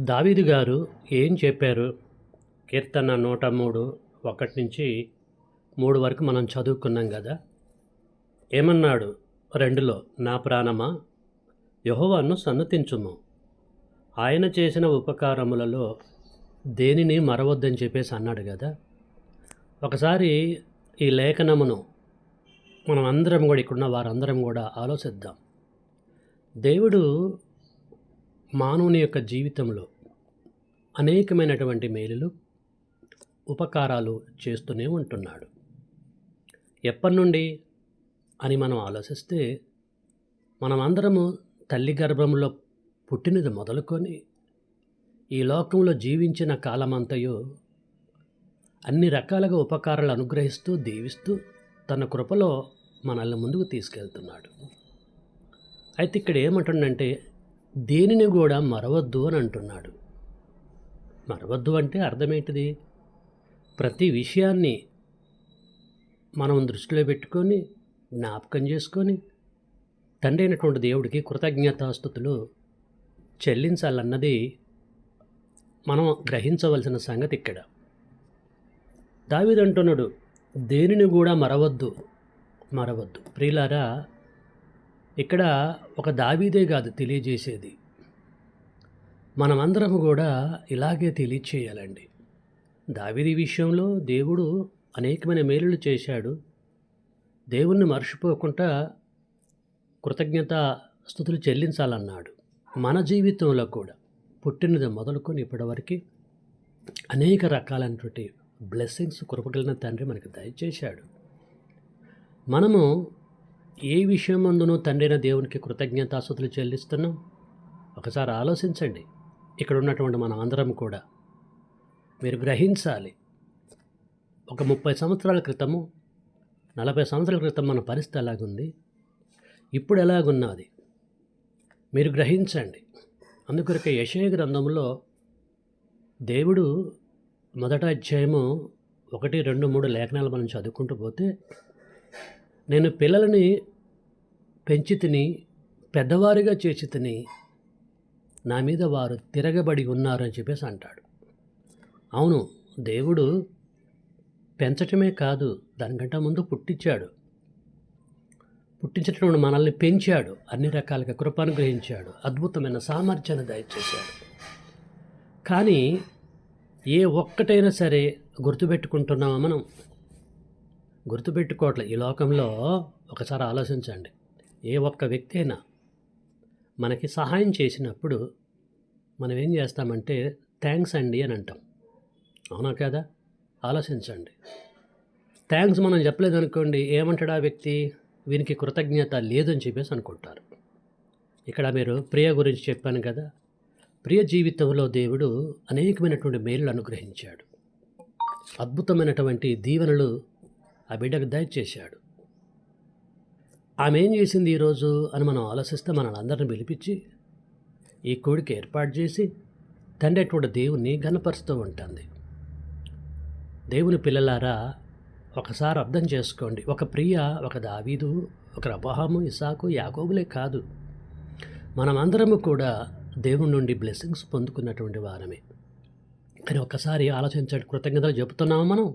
దావీదు గారు ఏం చెప్పారు? కీర్తన నూట మూడు ఒకటి నుంచి మూడు వరకు మనం చదువుకున్నాం కదా? ఏమన్నాడు రెండులో? నా ప్రాణమా? యహోవాను సన్నతించుము. ఆయన చేసిన ఉపకారములలో దేనిని మరవద్దని చెప్పేసి అన్నాడు కదా? ఒకసారి ఈ లేఖనమును మనం అందరం కూడా ఇక్కడున్న వారందరం కూడా ఆలోచిద్దాం. దేవుడు మానవుని యొక్క జీవితంలో అనేకమైనటువంటి మేలులు ఉపకారాలు చేస్తూనే ఉంటున్నాడు. ఎప్పటి నుండి అని మనం ఆలోచిస్తే మనం అందరము తల్లి గర్భంలో పుట్టినది మొదలుకొని ఈ లోకంలో జీవించిన కాలమంతయు అన్ని రకాలుగా ఉపకారాలు అనుగ్రహిస్తూ దీవిస్తూ తన కృపలో మనల్ని ముందుకు తీసుకెళ్తున్నాడు. అయితే ఇక్కడ ఏమంటుండంటే దేనిని కూడా మరవద్దు అని అంటున్నాడు. మరవద్దు అంటే అర్థమేంటిది? ప్రతి విషయాన్ని మనం దృష్టిలో పెట్టుకొని జ్ఞాపకం చేసుకొని తండ్రి అయినటువంటి దేవుడికి కృతజ్ఞతాస్థుతులు చెల్లించాలన్నది మనం గ్రహించవలసిన సంగతి ఇక్కడ. దావిదంటున్నాడు దేనిని కూడా మరవద్దు మరవద్దు. ప్రియులారా ఇక్కడ ఒక దావీదే కాదు తెలియజేసేది. మనమందరం కూడా ఇలాగే తెలియచేయాలండి. దావిది విషయంలో దేవుడు అనేకమైన మేలులు చేశాడు. దేవుణ్ణి మర్చిపోకుండా కృతజ్ఞత స్థుతులు చెల్లించాలన్నాడు. మన జీవితంలో కూడా పుట్టినది మొదలుకొని ఇప్పటివరకు అనేక రకాలైనటువంటి బ్లెస్సింగ్స్ కృపగలిగిన తండ్రి మనకు దయచేశాడు. మనము ఏ విషయం అందునూ తండ్రైన దేవునికి కృతజ్ఞతాస్తుతులు చెల్లిస్తున్నాం. ఒకసారి ఆలోచించండి. ఇక్కడ ఉన్నటువంటి మన అందరం కూడా మీరు గ్రహించాలి. ఒక ముప్పై సంవత్సరాల క్రితము నలభై సంవత్సరాల క్రితం మన పరిస్థితి ఎలాగుంది? ఇప్పుడు ఎలాగున్నది? మీరు గ్రహించండి. అందుకొరకే యశయ గ్రంథంలో దేవుడు మొదట అధ్యాయము ఒకటి రెండు మూడు లేఖనాలు మనం చదువుకుంటూ పోతే నేను పిల్లలని పెంచి తిని పెద్దవారిగా చేసి తిని నా మీద వారు తిరగబడి ఉన్నారు అని చెప్పేసి అంటాడు. అవును దేవుడు పెంచటమే కాదు దానికంటే ముందు పుట్టించాడు. పుట్టించినటువంటి మనల్ని పెంచాడు అన్ని రకాలుగా కృపానుగ్రహించాడు అద్భుతమైన సామర్థ్యాన్ని దయచేశాడు. కానీ ఏ ఒక్కటైనా సరే గుర్తుపెట్టుకుంటున్నామా మనం? గుర్తుపెట్టుకోవట్లే. ఈ లోకంలో ఒకసారి ఆలోచించండి. ఏ ఒక్క వ్యక్తి అయినా మనకి సహాయం చేసినప్పుడు మనం ఏం చేస్తామంటే థ్యాంక్స్ అండి అని అంటాం. అవునా కదా? ఆలోచించండి. థ్యాంక్స్ మనం చెప్పలేదు అనుకోండి ఏమంటాడు ఆ వ్యక్తి? వీనికి కృతజ్ఞత లేదని చెప్పేసి అనుకుంటారు. ఇక్కడ మీరు ప్రియ గురించి చెప్పాను కదా ప్రియ జీవితంలో దేవుడు అనేకమైనటువంటి మేలులు అనుగ్రహించాడు. అద్భుతమైనటువంటి దీవెనలు ఆ బిడ్డకు దయచేశాడు. ఆమె ఏం చేసింది ఈరోజు అని మనం ఆలోచిస్తే మనల్ని అందరిని పిలిపించి ఈ కోడికి ఏర్పాటు చేసి తండ్రి అటువంటి దేవుణ్ణి గనపరుస్తూ ఉంటుంది. దేవుని పిల్లలారా ఒకసారి అర్థం చేసుకోండి. ఒక ప్రియ ఒక దావీదు ఒక అబ్రహాము ఇసాకు యాగోబులే కాదు. మనమందరము కూడా దేవుని నుండి బ్లెస్సింగ్స్ పొందుకున్నటువంటి వారమే. కానీ ఒక్కసారి ఆలోచించండి. కృతజ్ఞతలు చెబుతున్నాము మనం?